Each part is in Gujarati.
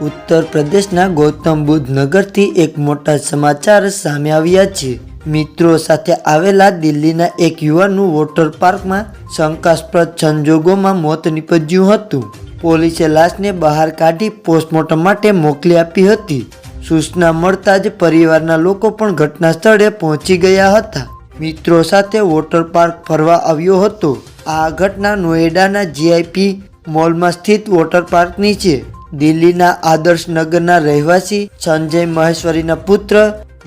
ઉત્તર પ્રદેશના ગૌતમ બુદ્ધ નગરથી એક મોટા સમાચાર સામે આવ્યા છે. મિત્રો સાથે આવેલા દિલ્હીના એક યુવાનનું વોટર પાર્કમાં શંકાસ્પદ સંજોગોમાં મોત નીપજ્યું હતું. પોલીસે લાશને બહાર કાઢી પોસ્ટમોર્ટમ માટે મોકલી આપી હતી. સૂચના મળતા જ પરિવારના લોકો પણ ઘટના સ્થળે પહોંચી ગયા હતા. મિત્રો સાથે વોટર પાર્ક ફરવા આવ્યો હતો. આ ઘટના નોએડાના જીઆઈપી મોલમાં સ્થિત વોટર પાર્કની છે. દિલ્હીના આદર્શ નગરના રહેવાસી સંજય મહેશ્વરીના પુત્ર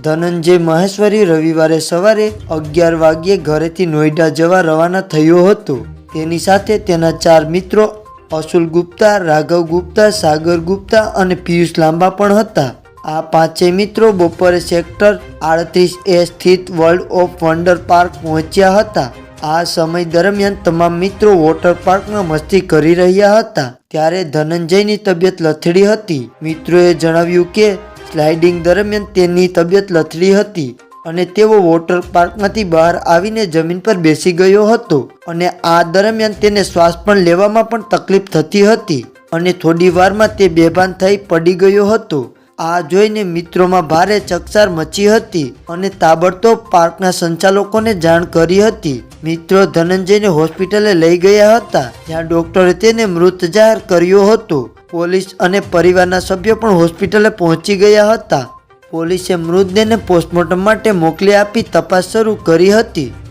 ધનંજય મહેશ્વરી રવિવારે સવારે અગિયાર વાગ્યે ઘરેથી નોઈડા જવા રવાના થયો હતો. તેની સાથે તેના ચાર મિત્રો અસુલ ગુપ્તા, રાઘવ ગુપ્તા, સાગર ગુપ્તા અને પિયુષ લાંબા પણ હતા. આ પાંચેય મિત્રો બપોરે સેક્ટર આડત્રીસ એ સ્થિત વર્લ્ડ ઓફ વન્ડર પાર્ક પહોંચ્યા હતા. આ સમય દરમિયાન તમામ મિત્રો વોટર પાર્કમાં મસ્તી કરી રહ્યા હતા. ત્યારે ધનંજયની તબિયત લથડી હતી. મિત્રોએ જણાવ્યું કે સ્લાઇડિંગ દરમિયાન તેની તબિયત લથડી હતી અને તેઓ વોટર પાર્કમાંથી બહાર આવીને જમીન પર બેસી ગયો હતો અને આ દરમિયાન તેને શ્વાસ પણ લેવામાં પણ તકલીફ થતી હતી અને થોડી વારમાં તે બેભાન થઈ પડી ગયો હતો. આ જોઈને મિત્રોમાં ભારે ચકચાર મચી હતી અને તાબડતોબ પાર્કના સંચાલકોને જાણ કરી હતી. મિત્રો ધનંજયને હોસ્પિટલે લઈ ગયા હતા, જ્યાં ડોક્ટરે તેને મૃત જાહેર કર્યો હતો. પોલીસ અને પરિવારના સભ્યો પણ હોસ્પિટલે પહોંચી ગયા હતા. પોલીસે મૃતદેહને પોસ્ટમોર્ટમ માટે મોકલી આપી તપાસ શરૂ કરી હતી.